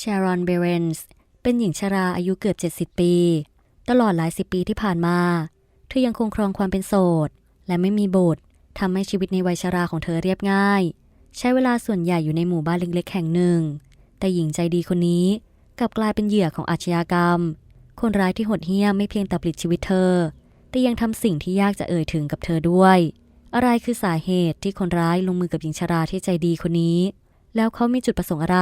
ชารอนเบเรนส์เป็นหญิงชราอายุเกือบ 70 ปี ตลอดหลายสิบปีที่ผ่านมา เธอยังคงครองความเป็นโสด และไม่มีบุตรทำให้ชีวิตในวัยชราของเธอเรียบง่าย ใช้เวลาส่วนใหญ่อยู่ในหมู่บ้านเล็กๆ แห่งหนึ่ง แต่หญิงใจดีคนนี้กลับกลายเป็นเหยื่อของอาชญากรรม คนร้ายที่โหดเหี้ยมไม่เพียงแต่ปลิดชีวิตเธอ แต่ยังทำสิ่งที่ยากจะเอ่ยถึงกับเธอด้วย อะไรคือสาเหตุที่คนร้ายลงมือกับหญิงชราที่ใจดีคนนี้ แล้วเขามีจุดประสงค์อะไร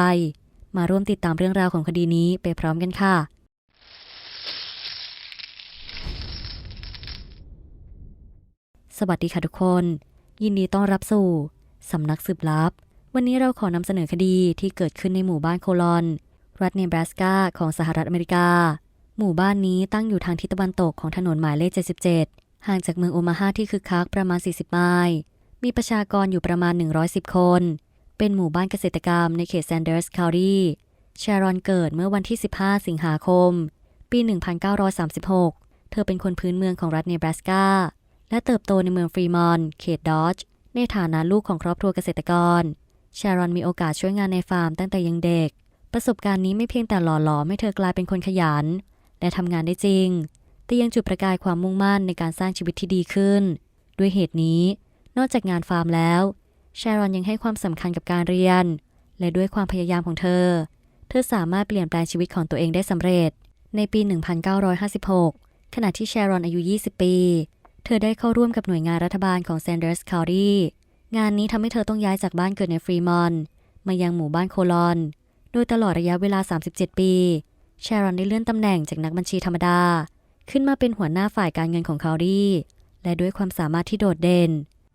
มาร่วมติดตามเรื่องราวของคดีนี้ไปพร้อมกันค่ะ สวัสดีค่ะทุกคน ยินดีต้อนรับสู่สำนักสืบลับ วันนี้เราขอนำเสนอคดีที่เกิดขึ้นในหมู่บ้านโคลอน รัฐเนบราสกาของสหรัฐอเมริกา หมู่บ้านนี้ตั้งอยู่ทางทิศตะวันตกของถนนหมายเลข 77 ห่างจากเมืองโอมาฮาที่คึกคักประมาณ 40 ไมล์มีประชากรอยู่ประมาณ 110 คน เป็นหมู่บ้านเกษตรกรรมในเขตแซนเดอร์สคาวดีชารอนเกิดเมื่อวันที่ 15 สิงหาคม ปี 1936 เธอเป็นคนพื้นเมืองของรัฐเนบราสกา และเติบโตในเมืองฟรีมอนต์เขตดอจในฐานะลูกของครอบครัวเกษตรกร ชารอนมีโอกาสช่วยงานในฟาร์มตั้งแต่ยังเด็ก ประสบการณ์นี้ไม่เพียงแต่หล่อหลอมให้เธอกลายเป็นคนขยัน และทำงานได้จริง แต่ยังจุดประกายความมุ่งมั่นในการสร้างชีวิตที่ดีขึ้น ด้วยเหตุนี้ นอกจากงานฟาร์มแล้ว ชารอนยังให้ความสำคัญกับการเรียน และด้วยความพยายามของเธอ เธอสามารถเปลี่ยนแปลงชีวิตของตัวเองได้สำเร็จ ในปี 1956 ขณะที่ชารอนอายุ 20 ปี เธอได้เข้าร่วมกับหน่วยงานรัฐบาลของ Sanders County งานนี้ทำให้เธอต้องย้ายจากบ้านเกิดในฟรีมอนมายังหมู่บ้านโคลอน โดยตลอดระยะเวลา 37 ปีชารอนได้เลื่อนตำแหน่งจากนักบัญชีธรรมดา ขึ้นมาเป็นหัวหน้าฝ่ายการเงินของคาวดี้และด้วยความสามารถที่โดดเด่น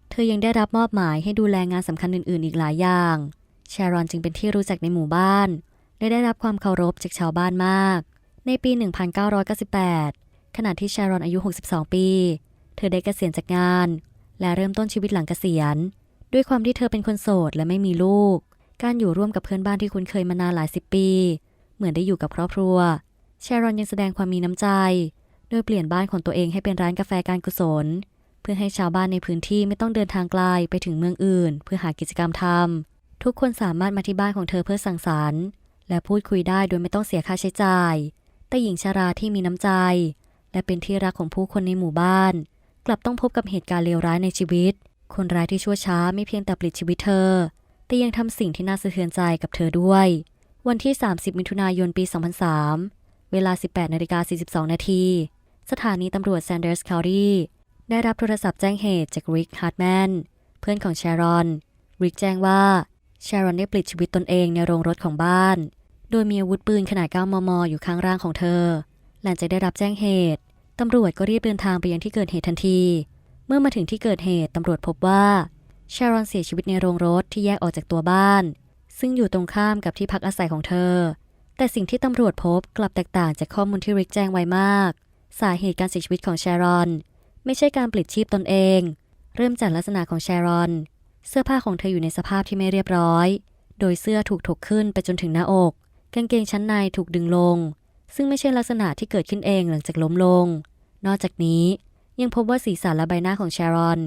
เธอยังได้รับมอบหมายให้ดูแลงานสำคัญอื่น ๆ อีกหลายอย่าง ชารอนจึงเป็นที่รู้จักในหมู่บ้าน และได้รับความเคารพจากชาวบ้านมาก ในปี 1998 ขณะที่ชารอนอายุ 62 ปี เธอได้เกษียณจากงาน และเริ่มต้นชีวิตหลังเกษียณ ด้วยความที่เธอเป็นคนโสดและไม่มีลูก การอยู่ร่วมกับเพื่อนบ้านที่คุ้นเคยมานานหลายสิบปี เหมือนได้อยู่กับครอบครัว ชารอนยังแสดงความมีน้ำใจ โดยเปลี่ยนบ้านของตัวเองให้เป็นร้านกาแฟการกุศล พื่อให้ชาวบ้านในพื้นที่ไม่ต้องเดินทางไกลไปถึงเมืองอื่น เพื่อหากิจกรรมทำทุกคนสามารถมาที่บ้านของเธอเพื่อสังสรรค์ และพูดคุยได้โดยไม่ต้องเสียค่าใช้จ่าย แต่หญิงชาราที่มีน้ำใจ และเป็นที่รักของผู้คนในหมู่บ้าน กลับต้องพบกับเหตุการณ์เลวร้ายในชีวิต คนร้ายที่ชั่วช้าไม่เพียงแต่ปลิดชีวิตเธอ แต่ยังทำสิ่งที่น่าสะเทือนใจกับเธอด้วย วันที่ 30 มิถุนายนปี 2003 เวลา 18นาฬิกา42นาทีสถานีตำรวจแซนเดอร์สคาวดี ได้รับโทรศัพท์แจ้งเหตุจากริกฮาร์ดแมนเพื่อนของชรอน ริกแจ้งว่าชรอนได้ปลิดชีวิตตนเองในโรงรถของบ้าน โดยมีอาวุธปืนขนาด 9 มม อยู่ข้างร่างของเธอ หลังจากได้รับแจ้งเหตุ ตำรวจก็รีบเดินทางไปยังที่เกิดเหตุทันที เมื่อมาถึงที่เกิดเหตุตำรวจพบว่าชรอนเสียชีวิตในโรงรถที่แยกออกจากตัวบ้าน ซึ่งอยู่ตรงข้ามกับที่พักอาศัยของเธอ แต่สิ่งที่ตำรวจพบกลับแตกต่างจากข้อมูลที่ริกแจ้งไว้มาก สาเหตุการเสียชีวิตของชรอน ไม่ใช่การปลิดชีพตนเอง เริ่มจากลักษณะของแชรอน เสื้อผ้าของเธออยู่ในสภาพที่ไม่เรียบร้อย โดยเสื้อถูกถกขึ้นไปจนถึงหน้าอก กางเกงชั้นในถูกดึงลง ซึ่งไม่ใช่ลักษณะที่เกิดขึ้นเองหลังจากล้มลง นอกจากนี้ยังพบว่าศีรษะและใบหน้าของแชรอน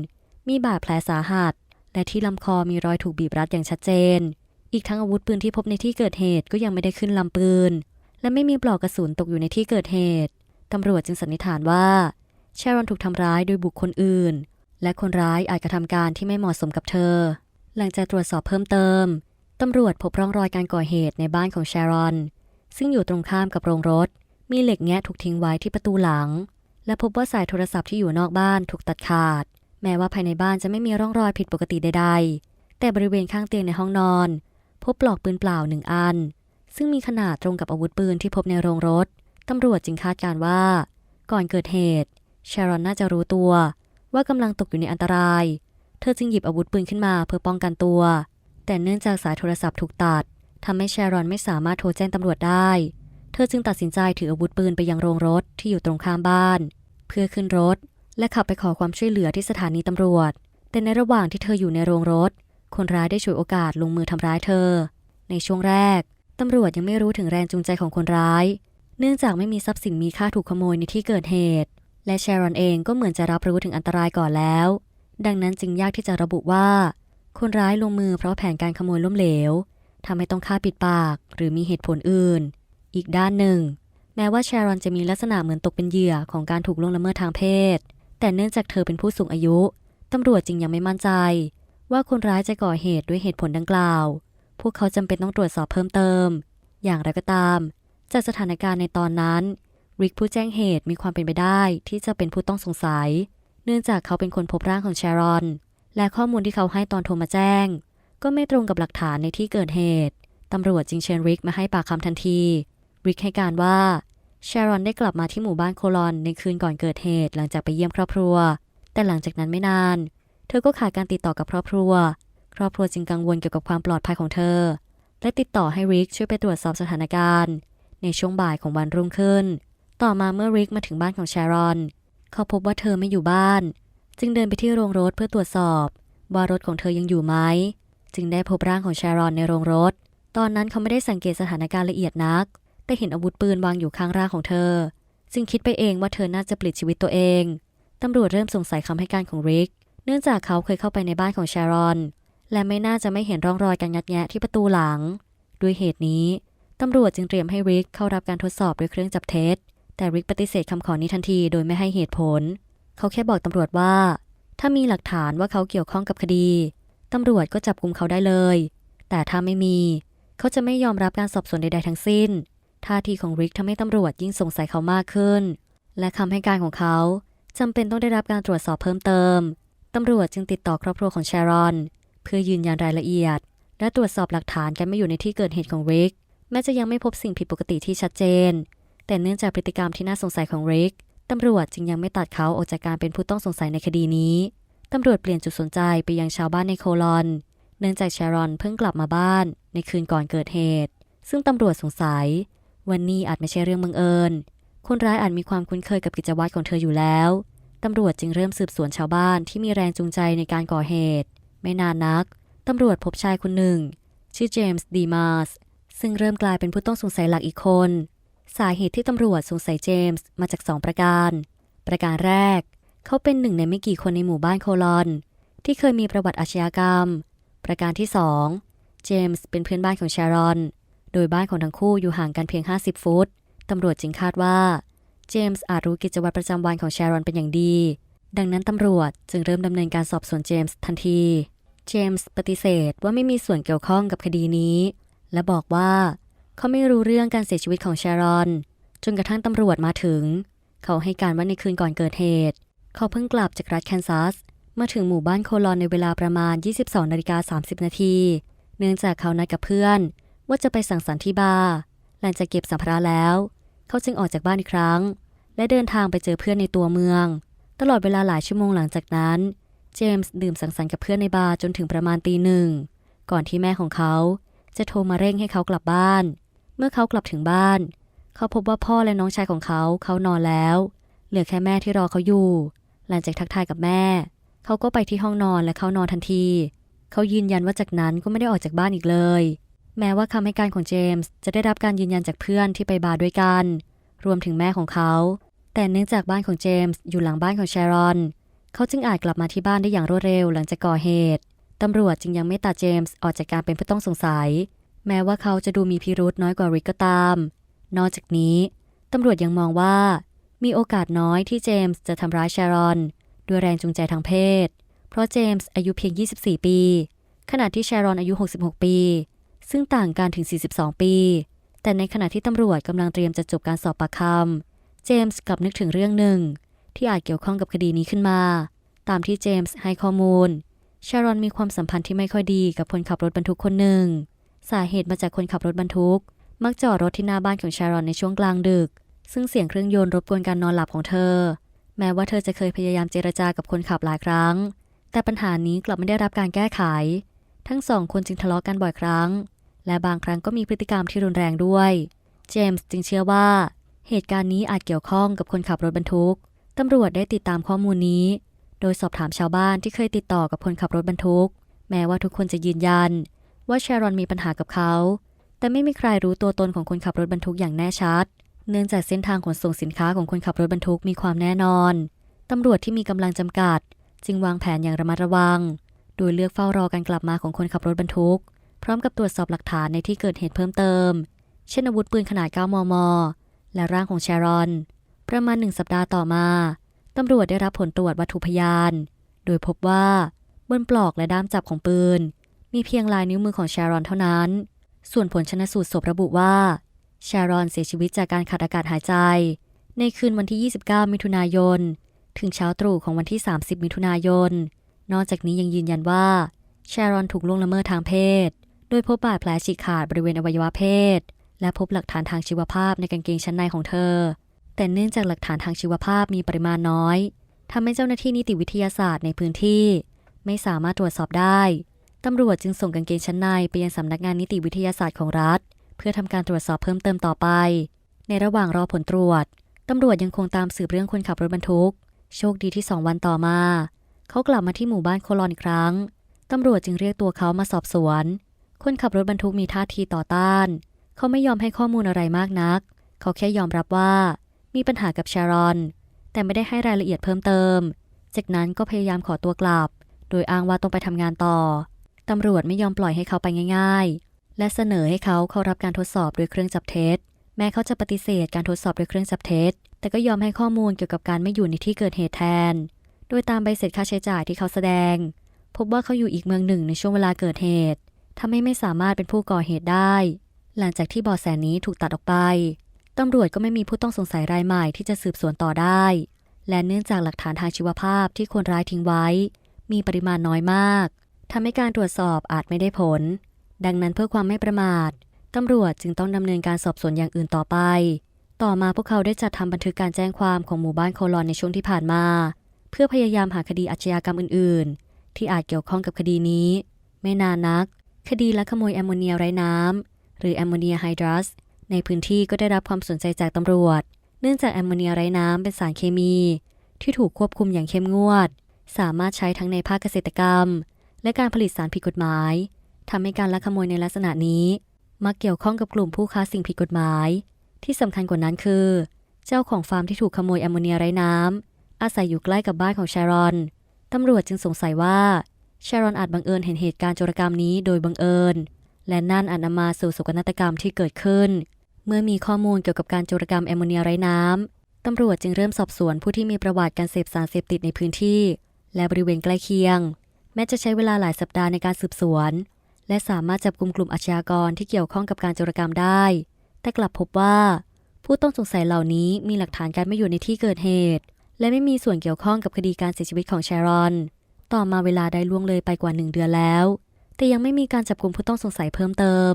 มีบาดแผลสาหัส และที่ลำคอมีรอยถูกบีบรัดอย่างชัดเจน อีกทั้งอาวุธปืนที่พบในที่เกิดเหตุก็ยังไม่ได้ขึ้นลำปืน และไม่มีปลอกกระสุนตกอยู่ในที่เกิดเหตุตำรวจจึงสันนิษฐานว่า ชรอนถูกทำร้ายโดยบุคคลอื่น และคนร้ายอาจกระทำการที่ไม่เหมาะสมกับเธอ หลังจากตรวจสอบเพิ่มเติมตำรวจพบร่องรอยการก่อเหตุในบ้านของชรอน ซึ่งอยู่ตรงข้ามกับโรงรถ มีเหล็กแงะถูกทิ้งไว้ที่ประตูหลัง และพบว่าสายโทรศัพท์ที่อยู่นอกบ้านถูกตัดขาด แม้ว่าภายในบ้านจะไม่มีร่องรอยผิดปกติใด ๆ แต่บริเวณข้างเตียงในห้องนอน พบปลอกปืนเปล่าหนึ่งอัน ซึ่งมีขนาดตรงกับอาวุธปืนที่พบในโรงรถตำรวจจึงคาดการว่า ก่อนเกิดเหตุ ชารอนน่าจะรู้ตัว ว่ากำลังตกอยู่ในอันตราย เธอจึงหยิบอาวุธปืนขึ้นมาเพื่อป้องกันตัว แต่เนื่องจากสายโทรศัพท์ถูกตัดทำให้ชารอนไม่สามารถโทรแจ้งตำรวจได้ เธอจึงตัดสินใจถืออาวุธปืนไปยังโรงรถที่อยู่ตรงข้ามบ้าน เพื่อขึ้นรถ และขับไปขอความช่วยเหลือที่สถานีตำรวจ แต่ในระหว่างที่เธออยู่ในโรงรถ คนร้ายได้ฉวยโอกาสลงมือทำร้ายเธอ ในช่วงแรกตำรวจยังไม่รู้ถึงแรงจูงใจของคนร้าย เนื่องจากไม่มีทรัพย์สินมีค่าถูกขโมยในที่เกิดเหตุ และชรอนเองก็เหมือนจะรับรู้ถึงอันตรายก่อนแล้ว ดังนั้นจึงยากที่จะระบุว่า คนร้ายลงมือเพราะแผนการขโมยล้มเหลวทำให้ต้องฆ่าปิดปาก หรือมีเหตุผลอื่น อีกด้านหนึ่ง แม้ว่าแชรอนจะมีลักษณะเหมือนตกเป็นเหยื่อของการถูกล่วงละเมิดทางเพศ แต่เนื่องจากเธอเป็นผู้สูงอายุตำรวจจึงยังไม่มั่นใจ ว่าคนร้ายจะก่อเหตุด้วยเหตุผลดังกล่าว พวกเขาจำเป็นต้องตรวจสอบเพิ่มเติม อย่างไรก็ตาม จากสถานการณ์ในตอนนั้น ริกผู้แจ้งเหตุมีความเป็นไปได้ที่จะเป็นผู้ต้องสงสัย เนื่องจากเขาเป็นคนพบร่างของแชรอน และข้อมูลที่เขาให้ตอนโทรมาแจ้ง ก็ไม่ตรงกับหลักฐานในที่เกิดเหตุตำรวจจึงเชิญริกมาให้ปากคำทันทีริกให้การว่าแชรอนได้กลับมาที่หมู่บ้านโคลอนในคืนก่อนเกิดเหตุหลังจากไปเยี่ยมครอบครัว แต่หลังจากนั้นไม่นาน เธอก็ขาดการติดต่อกับครอบครัว ครอบครัวจึงกังวลเกี่ยวกับความปลอดภัยของเธอ และติดต่อให้ริกช่วยไปตรวจสอบสถานการณ์ ในช่วงบ่ายของวันรุ่งขึ้น ต่อมาเมื่อริกมาถึงบ้านของแชรอน เขาพบว่าเธอไม่อยู่บ้าน จึงเดินไปที่โรงรถเพื่อตรวจสอบ ว่ารถของเธอยังอยู่ไหม จึงได้พบร่างของแชรอนในโรงรถ ตอนนั้นเขาไม่ได้สังเกตสถานการณ์ละเอียดนัก แต่เห็นอาวุธปืนวางอยู่ข้างร่างของเธอ จึงคิดไปเองว่าเธอน่าจะปลิดชีวิตตัวเองตำรวจเริ่มสงสัยคำให้การของริก เนื่องจากเขาเคยเข้าไปในบ้านของแชรอน และไม่น่าจะไม่เห็นร่องรอยการงัดแงะที่ประตูหลัง ด้วยเหตุนี้ตำรวจจึงเตรียมให้ริกเข้ารับการทดสอบด้วยเครื่องจับเท็จ แต่ริกปฏิเสธคำขอนี้ทันทีโดยไม่ให้เหตุผล เขาแค่บอกตำรวจว่า ถ้ามีหลักฐานว่าเขาเกี่ยวข้องกับคดีตำรวจก็จับกุมเขาได้เลย แต่ถ้าไม่มี เขาจะไม่ยอมรับการสอบสวนใด ๆ ทั้งสิ้น ท่าทีของริกทำให้ตำรวจยิ่งสงสัยเขามากขึ้น และคำให้การของเขาจำเป็นต้องได้รับการตรวจสอบเพิ่มเติม ตำรวจจึงติดต่อครอบครัวของแชรอน เพื่อยืนยันรายละเอียด และตรวจสอบหลักฐานการไม่อยู่ในที่เกิดเหตุของริก แม้จะยังไม่พบสิ่งผิดปกติที่ชัดเจน แต่เนื่องจากพฤติกรรมที่น่าสงสัยของริกตำรวจจึงยังไม่ตัดเขาออกจากการเป็นผู้ต้องสงสัยในคดีนี้ ตำรวจเปลี่ยนจุดสนใจไปยังชาวบ้านในโคลอน เนื่องจากแชรอนเพิ่งกลับมาบ้านในคืนก่อนเกิดเหตุ ซึ่งตำรวจสงสัย วันนี้อาจไม่ใช่เรื่องบังเอิญ คนร้ายอาจมีความคุ้นเคยกับกิจวัตรของเธออยู่แล้ว ตำรวจจึงเริ่มสืบสวนชาวบ้านที่มีแรงจูงใจในการก่อเหตุ ไม่นานนัก ตำรวจพบชายคนหนึ่ง ชื่อเจมส์ดีมาสซึ่งเริ่มกลายเป็นผู้ต้องสงสัยหลักอีกคน สาเหตุที่ตำรวจสงสัยเจมส์มาจากสองประการ ประการแรก เขาเป็นหนึ่งในไม่กี่คนในหมู่บ้านโคลอน ที่เคยมีประวัติอาชญากรรม ประการที่สองเจมส์เป็นเพื่อนบ้านของแชรอน โดยบ้านของทั้งคู่อยู่ห่างกันเพียง 50 ฟุต ตำรวจจึงคาดว่า เจมส์อาจรู้กิจวัตรประจำวันของแชรอนเป็นอย่างดี ดังนั้นตำรวจจึงเริ่มดำเนินการสอบสวนเจมส์ทันที เจมส์ปฏิเสธว่าไม่มีส่วนเกี่ยวข้องกับคดีนี้ และบอกว่า เขาไม่รู้เรื่องการเสียชีวิตของแชรอน จนกระทั่งตำรวจมาถึง เขาให้การว่าในคืนก่อนเกิดเหตุ เขาเพิ่งกลับจากรัฐแคนซัสมาถึงหมู่บ้านโคลอนในเวลาประมาณ 22นาฬิกา30 นาที เนื่องจากเขานัดกับเพื่อน ว่าจะไปสังสรรค์ที่บาร์หลังจากเก็บสัมภาระแล้ว เขาจึงออกจากบ้านอีกครั้ง และเดินทางไปเจอเพื่อนในตัวเมือง ตลอดเวลาหลายชั่วโมงหลังจากนั้น เจมส์ดื่มสังสรรค์กับเพื่อนในบาร์จนถึงประมาณตีหนึ่งก่อนที่แม่ของเขา จะโทรมาเร่งให้เขากลับบ้าน เมื่อเขากลับถึงบ้าน เขาพบว่าพ่อและน้องชายของเขาเขานอนแล้ว เหลือแค่แม่ที่รอเขาอยู่ หลังจากทักทายกับแม่ เขาก็ไปที่ห้องนอนและเข้านอนทันที เขายืนยันว่าจากนั้นก็ไม่ได้ออกจากบ้านอีกเลย แม้ว่าคำให้การของเจมส์จะได้รับการยืนยันจากเพื่อนที่ไปบาร์ด้วยกัน รวมถึงแม่ของเขา แต่เนื่องจากบ้านของเจมส์อยู่หลังบ้านของแชรอน เขาจึงอาจกลับมาที่บ้านได้อย่างรวดเร็วหลังจากก่อเหตุ ตำรวจจึงยังไม่ตัดเจมส์ออกจากการเป็นผู้ต้องสงสัย แม้ว่าเขาจะดูมีพิรุธน้อยกว่าริกก็ตาม นอกจากนี้ ตำรวจยังมองว่า มีโอกาสน้อยที่เจมส์จะทำร้ายแชรอน ด้วยแรงจูงใจทางเพศ เพราะเจมส์อายุเพียง 24 ปี ขณะที่แชรอนอายุ 66 ปี ซึ่งต่างกันถึง 42 ปี แต่ในขณะที่ตำรวจกำลังเตรียมจะจบการสอบปากคำเจมส์กลับนึกถึงเรื่องหนึ่ง ที่อาจเกี่ยวข้องกับคดีนี้ขึ้นมา ตามที่เจมส์ให้ข้อมูล แชรอนมีความสัมพันธ์ที่ไม่ค่อยดีกับคนขับรถบรรทุกคนหนึ่ง สาเหตุมาจากคนขับรถบรรทุก มักจอดรถที่หน้าบ้านของแชรอนในช่วงกลางดึก ซึ่งเสียงเครื่องยนต์รบกวนการนอนหลับของเธอ แม้ว่าเธอจะเคยพยายามเจรจากับคนขับหลายครั้ง แต่ปัญหานี้กลับไม่ได้รับการแก้ไข ทั้งสองคนจึงทะเลาะกันบ่อยครั้ง และบางครั้งก็มีพฤติกรรมที่รุนแรงด้วย เจมส์จึงเชื่อว่า เหตุการณ์นี้อาจเกี่ยวข้องกับคนขับรถบรรทุกตำรวจได้ติดตามข้อมูลนี้ โดยสอบถามชาวบ้านที่เคยติดต่อกับคนขับรถบรรทุก แม้ว่าทุกคนจะยืนยัน ว่าแชรอนมีปัญหากับเขา แต่ไม่มีใครรู้ตัวตนของคนขับรถบรรทุกอย่างแน่ชัด เนื่องจากเส้นทางขนส่งสินค้าของคนขับรถบรรทุกมีความแน่นอน ตำรวจที่มีกำลังจำกัด จึงวางแผนอย่างระมัดระวัง โดยเลือกเฝ้ารอการกลับมาของคนขับรถบรรทุก พร้อมกับตรวจสอบหลักฐานในที่เกิดเหตุเพิ่มเติม เช่นอาวุธปืนขนาด 9 มม และร่างของแชรอน ประมาณหนึ่งสัปดาห์ต่อมา ตำรวจได้รับผลตรวจวัตถุพยาน โดยพบว่าบนปลอกและด้ามจับของปืน มีเพียงลายนิ้วมือของแชรอนเท่านั้น ส่วนผลชนสูตรศพระบุว่าแชรอนเสียชีวิตจากการขาดอากาศหายใจ ในคืนวันที่ 29 มิถุนายน ถึงเช้าตรู่ของวันที่ 30 มิถุนายน นอกจากนี้ยังยืนยันว่าแชรอนถูกล่วงละเมิดทางเพศ โดยพบบาดแผลฉีกขาดบริเวณอวัยวะเพศ และพบหลักฐานทางชีวภาพในกางเกงชั้นในของเธอ แต่เนื่องจากหลักฐานทางชีวภาพมีปริมาณน้อยทำให้เจ้าหน้าที่นิติวิทยาศาสตร์ในพื้นที่ ไม่สามารถตรวจสอบได้ตำรวจจึงส่งกางเกงชั้นในไปยังสำนักงานนิติวิทยาศาสตร์ของรัฐ เพื่อทำการตรวจสอบเพิ่มเติมต่อไป ในระหว่างรอผลตรวจตำรวจยังคงตามสืบเรื่องคนขับรถบรรทุก โชคดีที่สองวันต่อมา เขากลับมาที่หมู่บ้านโคลอนอีกครั้งตำรวจจึงเรียกตัวเขามาสอบสวน คนขับรถบรรทุกมีท่าทีต่อต้าน เขาไม่ยอมให้ข้อมูลอะไรมากนัก เขาแค่ยอมรับว่า มีปัญหากับชารอน แต่ไม่ได้ให้รายละเอียดเพิ่มเติม จากนั้นก็พยายามขอตัวกลับ โดยอ้างว่าต้องไปทำงานต่อ ตำรวจไม่ยอมปล่อยให้เขาไปง่าย ๆ และเสนอให้เขาเข้ารับการทดสอบโดยเครื่องจับเท็จ แม้เขาจะปฏิเสธการทดสอบโดยเครื่องจับเท็จ แต่ก็ยอมให้ข้อมูลเกี่ยวกับการไม่อยู่ในที่เกิดเหตุแทน โดยตามใบเสร็จค่าใช้จ่ายที่เขาแสดง พบว่าเขาอยู่อีกเมืองหนึ่งในช่วงเวลาเกิดเหตุทำให้ไม่สามารถเป็นผู้ก่อเหตุได้ หลังจากที่บอแสนี้ถูกตัดออกไป ตำรวจก็ไม่มีผู้ต้องสงสัยรายใหม่ที่จะสืบสวนต่อได้ และเนื่องจากหลักฐานทางชีวภาพที่คนร้ายทิ้งไว้ มีปริมาณน้อยมากทำให้การตรวจสอบอาจไม่ได้ผล ดังนั้นเพื่อความไม่ประมาทตำรวจจึงต้องดำเนินการสอบสวนอย่างอื่นต่อไป ต่อมาพวกเขาได้จัดทำบันทึกการแจ้งความของหมู่บ้านโคลอนในช่วงที่ผ่านมา เพื่อพยายามหาคดีอาชญากรรมอื่น ๆ ที่อาจเกี่ยวข้องกับคดีนี้ ไม่นานนัก คดีลักขโมยแอมโมเนียไร้น้ำหรือแอมโมเนียไฮดรัส ในพื้นที่ก็ได้รับความสนใจจากตำรวจ เนื่องจากแอมโมเนียไร้น้ำเป็นสารเคมี ที่ถูกควบคุมอย่างเข้มงวด สามารถใช้ทั้งในภาคเกษตรกรรม และการผลิตสารผิดกฎหมายทำให้การลักขโมยในลักษณะนี้มักเกี่ยวข้องกับกลุ่มผู้ค้าสิ่งผิดกฎหมาย ที่สำคัญกว่านั้นคือ เจ้าของฟาร์มที่ถูกขโมยแอมโมเนียไร้น้ำอาศัยอยู่ใกล้กับบ้านของชารอนตำรวจจึงสงสัยว่าชารอนอาจบังเอิญเห็นเหตุการณ์โจรกรรมนี้โดยบังเอิญ และนั่นอาจนำมาสู่โศกนาฏกรรมที่เกิดขึ้น เมื่อมีข้อมูลเกี่ยวกับการโจรกรรมแอมโมเนียไร้น้ำ ตำรวจจึงเริ่มสอบสวนผู้ที่มีประวัติการเสพสารเสพติดในพื้นที่ และบริเวณใกล้เคียง แม้จะใช้เวลาหลายสัปดาห์ในการสืบสวน และสามารถจับกลุ่มกลุ่มอาชญากรที่เกี่ยวข้องกับการโจรกรรมได้ แต่กลับพบว่า ผู้ต้องสงสัยเหล่านี้มีหลักฐานการไม่อยู่ในที่เกิดเหตุ และไม่มีส่วนเกี่ยวข้องกับคดีการเสียชีวิตของแชรอน ต่อมาเวลาได้ล่วงเลยไปกว่าหนึ่งเดือนแล้ว แต่ยังไม่มีการจับกลุ่มผู้ต้องสงสัยเพิ่มเติม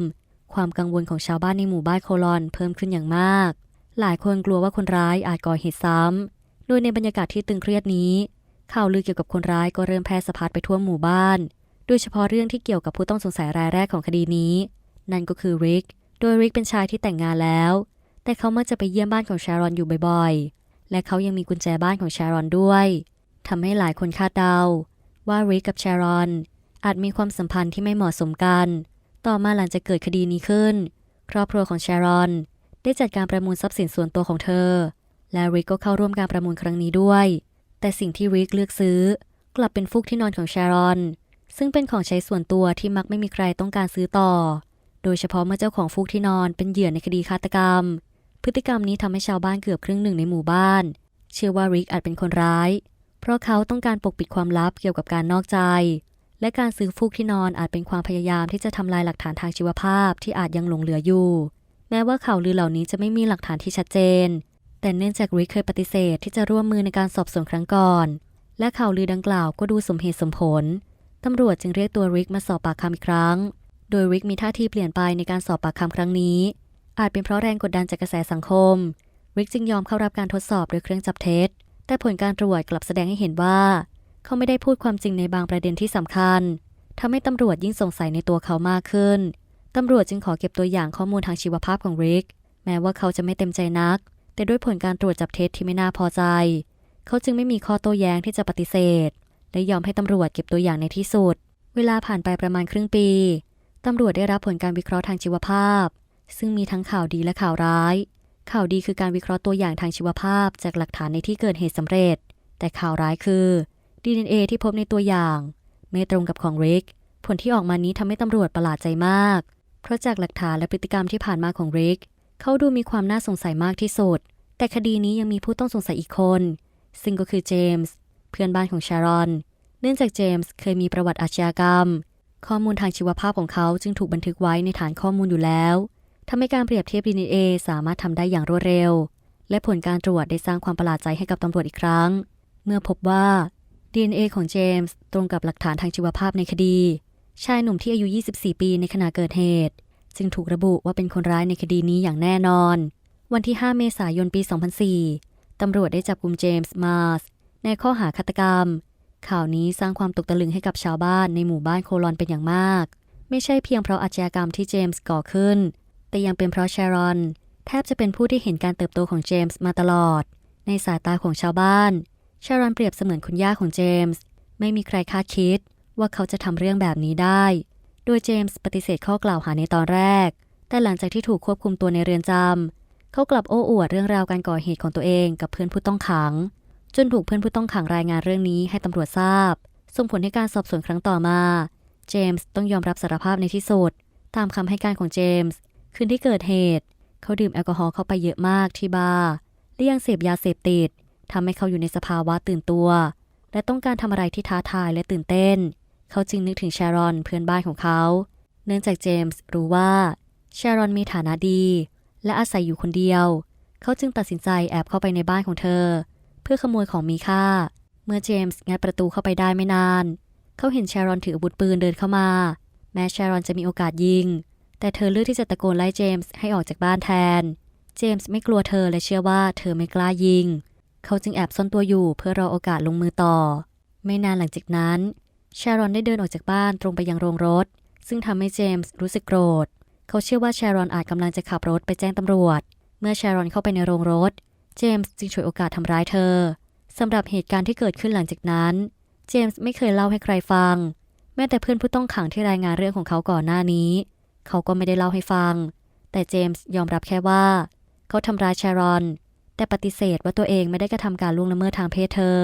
ความกังวลของชาวบ้านในหมู่บ้านโคลอนเพิ่มขึ้นอย่างมาก หลายคนกลัวว่าคนร้ายอาจก่อเหตุซ้ำ โดยในบรรยากาศที่ตึงเครียดนี้ ข่าวลือเกี่ยวกับคนร้ายก็เริ่มแพร่สะพัดไปทั่วหมู่บ้าน โดยเฉพาะเรื่องที่เกี่ยวกับผู้ต้องสงสัยรายแรกของคดีนี้ นั่นก็คือริก โดยริกเป็นชายที่แต่งงานแล้ว แต่เขามักจะไปเยี่ยมบ้านของชารอนอยู่บ่อยๆ และเขายังมีกุญแจบ้านของชารอนด้วยทำให้หลายคนคาดเดา ว่าริกกับชารอนอาจมีความสัมพันธ์ที่ไม่เหมาะสมกัน ต่อมาหลังจากเกิดคดีนี้ขึ้น ครอบครัวของชารอน ได้จัดการประมูลทรัพย์สินส่วนตัวของเธอ และริกก็เข้าร่วมการประมูลครั้งนี้ด้วย แต่สิ่งที่ริกเลือกซื้อ กลับเป็นฟูกที่นอนของชารอน ซึ่งเป็นของใช้ส่วนตัวที่มักไม่มีใครต้องการซื้อต่อ โดยเฉพาะเมื่อเจ้าของฟูกที่นอนเป็นเหยื่อในคดีฆาตกรรม พฤติกรรมนี้ทำให้ชาวบ้านเกือบครึ่งหนึ่งในหมู่บ้าน เชื่อว่าริกอาจเป็นคนร้าย เพราะเขาต้องการปกปิดความลับเกี่ยวกับการนอกใจ และการซื้อฟูกที่นอนอาจเป็นความพยายามที่จะทำลายหลักฐานทางชีวภาพที่อาจยังหลงเหลืออยู่ แม้ว่าข่าวลือเหล่านี้จะไม่มีหลักฐานที่ชัดเจน แต่เนื่องจากริกเคยปฏิเสธที่จะร่วมมือในการสอบสวนครั้งก่อน และข่าวลือดังกล่าวก็ดูสมเหตุสมผลตำรวจจึงเรียกตัวริกมาสอบปากคำอีกครั้ง โดยริกมีท่าทีเปลี่ยนไปในการสอบปากคำครั้งนี้ อาจเป็นเพราะแรงกดดันจากกระแสสังคม ริกจึงยอมเข้ารับการทดสอบโดยเครื่องจับเท็จ แต่ผลการตรวจกลับแสดงให้เห็นว่า เขาไม่ได้พูดความจริงในบางประเด็นที่สำคัญทำให้ตำรวจยิ่งสงสัยในตัวเขามากขึ้น ตำรวจจึงขอเก็บตัวอย่างข้อมูลทางชีวภาพของริก แม้ว่าเขาจะไม่เต็มใจนัก แต่ด้วยผลการตรวจจับเท็จที่ไม่น่าพอใจ เขาจึงไม่มีข้อโต้แย้งที่จะปฏิเสธ และยอมให้ตำรวจเก็บตัวอย่างในที่สุด เวลาผ่านไปประมาณครึ่งปี ตำรวจได้รับผลการวิเคราะห์ทางชีวภาพ ซึ่งมีทั้งข่าวดีและข่าวร้าย ข่าวดีคือการวิเคราะห์ตัวอย่างทางชีวภาพ จากหลักฐานในที่เกิดเหตุสำเร็จ แต่ข่าวร้ายคือ DNA ที่พบในตัวอย่าง ไม่ตรงกับของริก ผลที่ออกมานี้ทำให้ตำรวจประหลาดใจมาก เพราะจากหลักฐานและพฤติกรรมที่ผ่านมาของริก เขาดูมีความน่าสงสัยมากที่สุด แต่คดีนี้ยังมีผู้ต้องสงสัยอีกคน ซึ่งก็คือเจมส์ เพื่อนบ้านของชารอน เนื่องจากเจมส์เคยมีประวัติอาชญากรรม ข้อมูลทางชีวภาพของเขาจึงถูกบันทึกไว้ในฐานข้อมูลอยู่แล้วทำให้การเปรียบเทียบ DNA สามารถทำได้อย่างรวดเร็ว และผลการตรวจได้สร้างความประหลาดใจให้กับตำรวจอีกครั้ง เมื่อพบว่า DNA ของเจมส์ตรงกับหลักฐานทางชีวภาพในคดี ชายหนุ่มที่อายุ 24 ปีในขณะเกิดเหตุ จึงถูกระบุว่าเป็นคนร้ายในคดีนี้อย่างแน่นอน วันที่ 5 เมษายนปี 2004 ตำรวจได้จับกุมเจมส์มาร์สในข้อหาฆาตกรรม ข่าวนี้สร้างความตกตะลึงให้กับชาวบ้านในหมู่บ้านโคลอนเป็นอย่างมาก ไม่ใช่เพียงเพราะอาชญากรรมที่เจมส์ก่อขึ้น แต่ยังเป็นเพราะชรอน แทบจะเป็นผู้ที่เห็นการเติบโตของเจมส์มาตลอด ในสายตาของชาวบ้าน ชารอนเปรียบเสมือนคุณย่าของเจมส์ ไม่มีใครคาดคิดว่าเขาจะทำเรื่องแบบนี้ได้ โดยเจมส์ปฏิเสธข้อกล่าวหาในตอนแรก แต่หลังจากที่ถูกควบคุมตัวในเรือนจำ เขากลับโอ้อวดเรื่องราวการก่อเหตุของตัวเองกับเพื่อนผู้ต้องขัง จนถูกเพื่อนผู้ต้องขังรายงานเรื่องนี้ให้ตำรวจทราบ ส่งผลให้การสอบสวนครั้งต่อมา เจมส์ต้องยอมรับสารภาพในที่สุด ตามคำให้การของเจมส์ คืนที่เกิดเหตุ เขาดื่มแอลกอฮอล์เข้าไปเยอะมากที่บาร์และยังเสพยาเสพติด ทำให้เขาอยู่ในสภาวะตื่นตัว และต้องการทำอะไรที่ท้าทายและตื่นเต้น เขาจึงนึกถึงชรอนเพื่อนบ้านของเขา เนื่องจากเจมส์รู้ว่าชรอนมีฐานะดี และอาศัยอยู่คนเดียว เขาจึงตัดสินใจแอบเข้าไปในบ้านของเธอ เพื่อขโมยของมีค่า เมื่อเจมส์งัดประตูเข้าไปได้ไม่นาน เขาเห็นชรอนถืออาวุธปืนเดินเข้ามา แม้ชรอนจะมีโอกาสยิง แต่เธอเลือกที่จะตะโกนไล่เจมส์ให้ออกจากบ้านแทน เจมส์ไม่กลัวเธอและเชื่อว่าเธอไม่กล้ายิง เขาจึงแอบซ่อนตัวอยู่เพื่อรอโอกาสลงมือต่อ ไม่นานหลังจากนั้นชารอนได้เดินออกจากบ้านตรงไปยังโรงรถ ซึ่งทำให้เจมส์รู้สึกโกรธ เขาเชื่อว่าชารอนอาจกำลังจะขับรถไปแจ้งตำรวจ เมื่อชารอนเข้าไปในโรงรถ เจมส์จึงฉวยโอกาสทำร้ายเธอสำหรับเหตุการณ์ที่เกิดขึ้นหลังจากนั้น เจมส์ไม่เคยเล่าให้ใครฟัง แม้แต่เพื่อนผู้ต้องขังที่รายงานเรื่องของเขาก่อนหน้านี้ เขาก็ไม่ได้เล่าให้ฟัง แต่เจมส์ยอมรับแค่ว่า เขาทำร้ายชารอน แต่ปฏิเสธว่าตัวเองไม่ได้กระทำการล่วงละเมิดทางเพศเธอ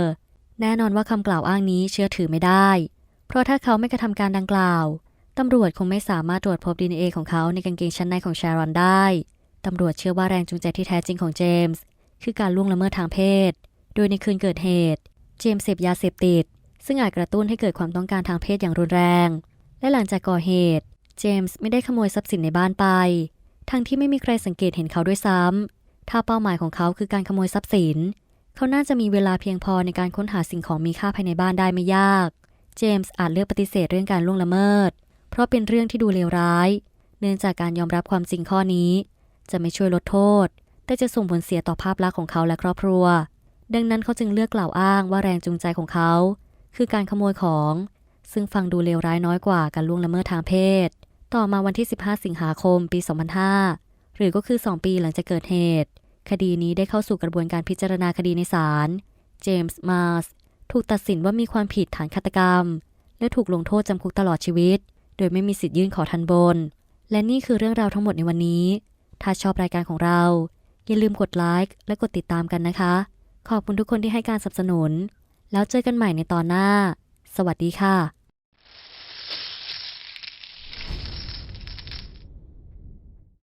แน่นอนว่าคำกล่าวอ้างนี้เชื่อถือไม่ได้ เพราะถ้าเขาไม่กระทำการดังกล่าวตำรวจคงไม่สามารถตรวจพบ DNA ของเขาในกางเกงชั้นในของชารอนได้ ตำรวจเชื่อว่าแรงจูงใจที่แท้จริงของเจมส์คือการล่วงละเมิดทางเพศ โดยในคืนเกิดเหตุ เจมส์เสพยาเสพติด ซึ่งอาจกระตุ้นให้เกิดความต้องการทางเพศอย่างรุนแรง และหลังจากก่อเหตุ เจมส์ไม่ได้ขโมยทรัพย์สินในบ้านไป ทั้งที่ไม่มีใครสังเกตเห็นเขาด้วยซ้ำ ถ้าเป้าหมายของเขาคือการขโมยทรัพย์สิน เขาน่าจะมีเวลาเพียงพอในการค้นหาสิ่งของมีค่าภายในบ้านได้ไม่ยาก เจมส์อาจเลือกปฏิเสธเรื่องการล่วงละเมิด เพราะเป็นเรื่องที่ดูเลวร้าย เนื่องจากการยอมรับความจริงข้อนี้ จะไม่ช่วยลดโทษ แต่จะส่งผลเสียต่อภาพลักษณ์ของเขาและครอบครัว ดังนั้นเขาจึงเลือกกล่าวอ้างว่าแรงจูงใจของเขา คือการขโมยของ ซึ่งฟังดูเลวร้ายน้อยกว่าการล่วงละเมิดทางเพศ ต่อมาวันที่ 15 สิงหาคม ปี 2005 หรือก็คือ 2 ปีหลังจากเกิดเหตุ คดีนี้ได้เข้าสู่กระบวนการพิจารณาคดีในศาล เจมส์ มาร์ส ถูกตัดสินว่ามีความผิดฐานฆาตกรรม และถูกลงโทษจำคุกตลอดชีวิต โดยไม่มีสิทธิ์ยื่นขอทันบน และนี่คือเรื่องราวทั้งหมดในวันนี้ ถ้าชอบรายการของเรา อย่าลืมกดไลค์และกดติดตามกันนะคะ ขอบคุณทุกคนที่ให้การสนับสนุน แล้วเจอกันใหม่ในตอนหน้า สวัสดีค่ะ